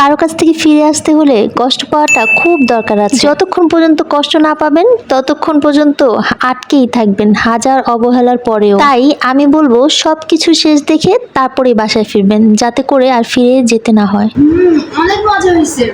কারও কাছ থেকে ফিরে আসতে হলে কষ্ট পাওয়াটা খুব দরকার আছে। যতক্ষণ পর্যন্ত কষ্ট না পাবেন, ততক্ষণ পর্যন্ত আটকেই থাকবেন হাজার অবহেলার পরেও। তাই আমি বলব সব কিছু শেষ দেখে তারপরে বাসায় ফিরবেন, যাতে করে আর ফিরে যেতে না হয়। অনেক মজা হয়েছে।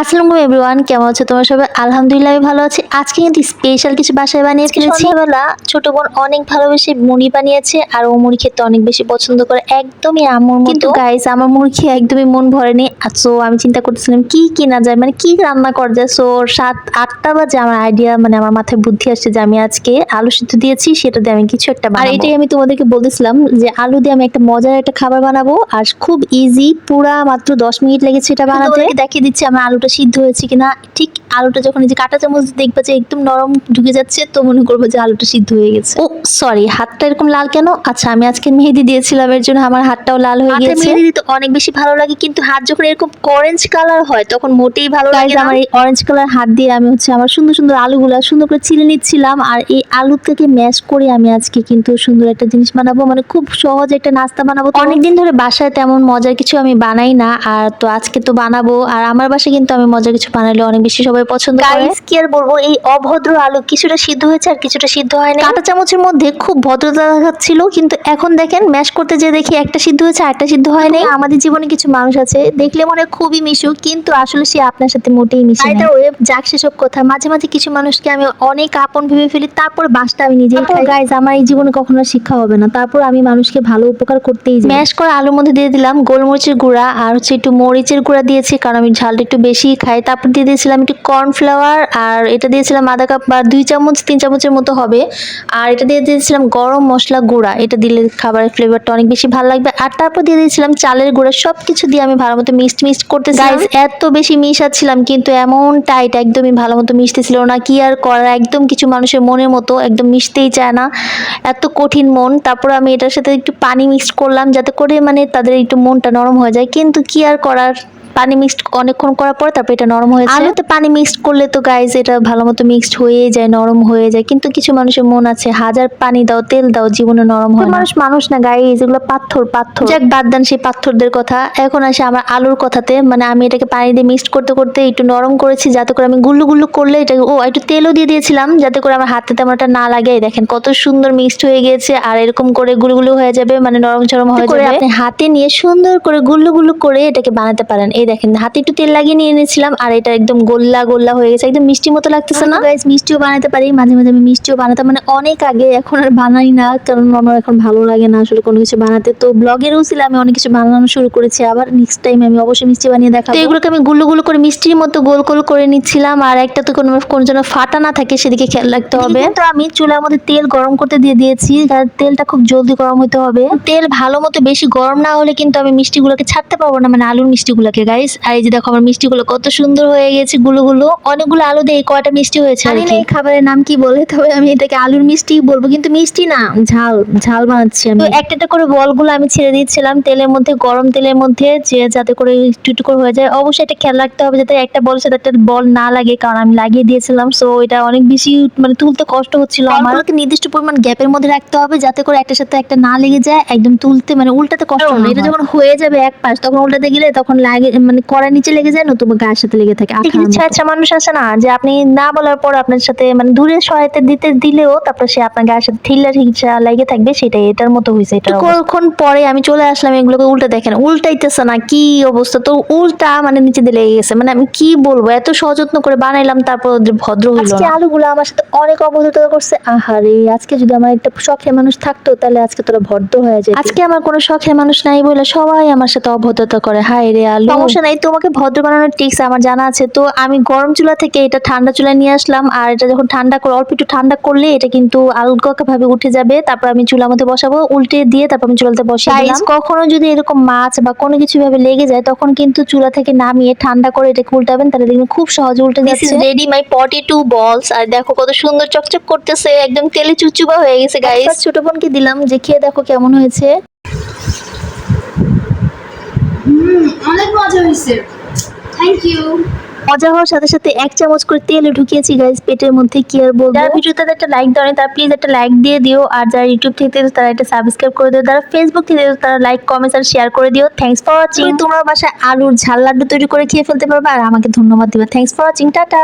আসসালামু এভরিওয়ান কেমন আছো তোমরা সবাই? আলহামদুলিল্লাহ আমি ভালো আছি। আজকে কিন্তু স্পেশাল কিছু বাসায় বানিয়ে ফেলেছি। সন্ধ্যাবেলা ছোট বোন অনেক ভালোবেসে মুড়ি বানিয়েছে আর ও মুড়ি খেতে অনেক বেশি পছন্দ করে। একদমই আমুর কিন্তু গাইস আমার মুড়ি খেয়ে একদমই মন ভরেনি সো আমি চিন্তা করতেছিলাম কি কিনা যায়? মানে কি রান্না করা যায়? সো সাত আটটা বাজে আমার আইডিয়া মানে আমার মাথায় বুদ্ধি আসছে যে আমি আজকে আলু সিদ্ধ দিয়েছি সেটা দিয়ে আমি কিছু একটা বানাবো। আর এটাই আমি তোমাদেরকে বলতেছিলাম যে আলু দিয়ে আমি একটা মজার একটা খাবার বানাবো আর খুব ইজি পুরা মাত্র দশ মিনিট লেগেছে এটা বানাতে। দেখিয়ে দিচ্ছি আমার আলুটা সিদ্ধ হয়েছে কিনা ঠিক আলুটা যখন এই যে কাঁটা চামচ দেখবা যে একদম নরম ঢুকে যাচ্ছে তো মনে করব যে আলুটা সিদ্ধ হয়ে গেছে। ও সরি হাতটা এরকম লাল কেন? আচ্ছা আমি আজকে মেহেদি দিয়েছিলাম এর জন্য আমার হাতটাও লাল হয়ে গেছে মেহেদি দিতে অনেক বেশি ভালো লাগে কিন্তু হাত যখন এরকম অরেঞ্জ কালার হয় তখন মোটেই ভালো লাগে না। আমার এই অরেঞ্জ কালার হাত দিয়ে আমি হচ্ছে আমার সুন্দর সুন্দর আলুগুলা সুন্দর করে চিলে নিচ্ছিলাম আর এই আলু থেকে ম্যাশ করে আমি আজকে কিন্তু সুন্দর একটা জিনিস বানাবো মানে খুব সহজ একটা নাস্তা বানাবো। অনেকদিন ধরে বাসায় তেমন মজার কিছু আমি বানাই না আর তো আজকে তো বানাবো আর আমার বাসায় কিন্তু আমি মজার কিছু বানালে অনেক বেশি সবাই পছন্দ করে। কি আর বলব এই অভদ্র আলু কিছুটা সিদ্ধ হয়েছে আর কিছুটা সিদ্ধ হয়নি কাঁটা চামচের মধ্যে খুব ভদ্রতা দেখাচ্ছিল কিন্তু এখন দেখেন ম্যাশ করতে যে দেখি একটা সিদ্ধ হয়েছে আর একটা সিদ্ধ হয়নি আমাদের জীবনে কিছু মানুষ আছে দেখলে মনে হয় খুবই মিশুক কিন্তু আসলে সে আপনার সাথে মোটেই মিশে না ওয়েব যাক সেসব কথা মাঝে মাঝে কিছু মানুষকে আমি অনেক আপন ভেবে ফেলি তারপর বাসটা আমি নিজেই খাই। গাইজ আমার এই জীবনে কখনো শিক্ষা হবে না তারপর আমি মানুষকে ভালো উপকার করতেই ম্যাশ করা আলুর মধ্যে দিয়ে দিলাম গোলমরিচের গুঁড়া আর হচ্ছে একটু মরিচের গুঁড়া দিয়েছি কারণ আমি ঝালটা একটু বেশি খাই। তারপর দিয়ে দিয়েছিলাম একটু কর্নফ্লাওয়ার আর এটা দিয়েছিলাম আধা কাপ বা দুই চামচ তিন চামচের মতো হবে। আর এটা দিয়ে দিয়েছিলাম গরম মশলা গুঁড়া। এটা দিলে খাবারের ফ্লেভারটা অনেক বেশি ভালো লাগবে। আর তারপর দিয়ে দিয়েছিলাম চালের গুঁড়া। সব কিছু দিয়ে আমি ভালো মতো মিক্সড মিক্সড করতে গাইজ এত বেশি মিশাচ্ছিলাম কিন্তু এমন টাইট একদমই ভালো মতো মিশতেছিল না। কি আর করা একদম কিছু মানুষের মনের মতো একদম মিশতেই চায় না। এত কঠিন মন। তারপর আমি এটার সাথে একটু পানি মিক্সড করলাম যাতে করে মানে তাদের একটু মনটা নরম হয়ে যায়। কিন্তু কি আর করার? পানি মিক্সড অনেকক্ষণ করার পর তারপর এটা নরম হয়েছে আলুতে পানি মিক্সড করলে তো গাইজ এটা ভালো মতো মিক্সড হয়ে যায় নরম হয়ে যায়। কিন্তু কিছু মানুষের মন আছে হাজার পানি দাও তেল দাও জীবনে নরম হয় মানুষ মানুষ না গাইজ এগুলো পাথর পাথর। যাক বাদ দেন সেই পাথরদের কথা। এখন আসে আমার আলুর কথাতে। মানে আমি এটাকে পানি দিয়ে মিক্সড করতে করতে একটু নরম করেছি যাতে করে আমি গুল্লু গুল্লু করলে এটাকে ও একটু তেলও দিয়ে দিয়েছিলাম যাতে করে আমার হাতে তেমন একটা না লাগে। দেখেন কত সুন্দর মিক্সড হয়ে গিয়েছে আর এরকম করে গুলগুলো হয়ে যাবে মানে নরম চরম হয়ে যাবে। আপনি হাতে নিয়ে সুন্দর করে গুল্লু গুল্লু করে এটাকে বানাতে পারেন। এই দেখেন হাতে একটু তেল লাগিয়ে নিয়ে এনেছিলাম আর এটা একদম গোল্লা গোল্লা হয়ে গেছে একদম মিষ্টি মতো লাগতেছে না? গাইস মিষ্টিও বানাতে পারি মাঝে মাঝে আমি মিষ্টিও বানাতাম মানে অনেক আগে এখন আর বানাই না কারণ আমার এখন ভালো লাগে না আসলে কোনো কিছু বানাতে। তো ব্লগেরও ছিল আমি অনেক কিছু বানানো শুরু করেছি আবার নেক্সট টাইম আমি অবশ্যই মিষ্টি বানিয়ে দেখাবো। তো এগুলোকে আমি গুলো গুলো করে মিষ্টির মতো গোল গোল করে নিচ্ছিলাম আর একটা তো কোনো কোনো যেন ফাটা না থাকে সেদিকে খেয়াল রাখতে হবে। তো আমি চুলার মধ্যে তেল গরম করতে দিয়ে দিয়েছি কারণ তেলটা খুব জলদি গরম হতে হবে। তেল ভালো মতো বেশি গরম না হলে কিন্তু আমি মিষ্টিগুলোকে ছাড়তে পারব না মানে আলুর মিষ্টিগুলোকে গাইস আর এই যে দেখো আমার মিষ্টিগুলো কত সুন্দর হয়ে গেছে গুলো গুলো। অনেকগুলো আলু দিয়ে কয়টা মিষ্টি হয়েছে জানি না এই খাবারের নাম কি বলে তবে আমি এটাকে আলুর মিষ্টি বলব কিন্তু মিষ্টি না ঝাল ঝাল বানাচ্ছি আমি। তো একটা একটা করে বলগুলো আমি ছেড়ে দিচ্ছিলাম তেলের মধ্যে গরম তেলের মধ্যে যে যাতে করে একটু একটু করে হয়ে যায়। অবশ্যই এটা খেয়াল রাখতে হবে যাতে একটা বলের সাথে একটা বল না লাগে কারণ আমি লাগিয়ে দিয়েছিলাম সো এটা অনেক বেশি মানে তুলতে কষ্ট হচ্ছিল আমার। নির্দিষ্ট পরিমাণ গ্যাপের মধ্যে রাখতে হবে যাতে করে একটার সাথে একটা না লেগে যায় একদম তুলতে মানে উল্টাতে কষ্ট এটা যখন হয়ে যাবে এক পাশ তখন উল্টাতে গেলে তখন লাগে মানে কড়ার নিচে লেগে যায় নতুবা গায়ের সাথে লেগে থাকে। কিছু আচ্ছা আচ্ছা মানুষ আছে না যে আপনি না বলার পর আপনার সাথে মানে দূরে সহায়তা দিতে দিলেও তারপর সে আপনার গায়ের সাথে ঠিল্লা ঠিকসা লেগে থাকবে সেটাই এটার মতো হয়েছে এটা কখন পরে আমি চলে আসলাম এগুলোকে উল্টা দেখেন উল্টাইতেছে না কি অবস্থা? তো উল্টা মানে নিচে দিয়ে লেগে গেছে মানে আমি কি বলব এত সযত্ন করে বানাইলাম তারপর ভদ্র হইল আজকে আলুগুলো আমার সাথে অনেক অভদ্রতা করছে আহারে আজকে যদি আমার একটা শখের মানুষ থাকতো তাহলে আজকে তোরা ভদ্র হয়ে যায় আজকে আমার কোনো শখের মানুষ নাই বলে সবাই আমার সাথে অভদ্রতা করে হায় রে আলু। সমস্যা নাই তোমাকে ভদ্র বানানোর টিক্স আমার জানা আছে। তো আমি গরম চুলা থেকে এটা ঠান্ডা চুলায় নিয়ে আসলাম আর এটা যখন ঠান্ডা করে অল্প একটু ঠান্ডা করলে এটা কিন্তু আলগা ভাবে উঠে যাবে। তারপর আমি চুলার মধ্যে বসাবো উল্টে দিয়ে তারপর আমি চুলাতে দিলাম। কখনো যদি এরকম মাছ বা কোনো কিছু ভাবে লেগে যায় তখন কিন্তু চুলা থেকে নামিয়ে ঠান্ডা করে এটাকে উল্টাবেন তাহলে দেখবেন খুব সহজে উল্টে যাচ্ছে। রেডি মাই পটি টু বলস আর দেখো কত সুন্দর চকচক করতেছে একদম তেলে চুচুবা হয়ে গেছে গাইস ছোট বোনকে দিলাম যে খেয়ে দেখো কেমন হয়েছে। অনেক মজা হয়েছে। থ্যাংক ইউ মজা হওয়ার সাথে সাথে এক চামচ করে তেলে ঢুকিয়েছি গাইস পেটের মধ্যে কি আর বলব? যারা ভিডিওতে একটা লাইক দাও তারা প্লিজ একটা লাইক দিয়ে দিও আর যারা ইউটিউব থেকে তারা একটা সাবস্ক্রাইব করে দিও যারা ফেসবুক থেকে তারা লাইক কমেন্টস আর শেয়ার করে দিও। থ্যাঙ্কস ফর ওয়াচিং তোমরা বাসায় আলুর ঝাল লাড্ডু তৈরি করে খেয়ে ফেলতে পারবে আর আমাকে ধন্যবাদ দিবে। Thanks for watching tata.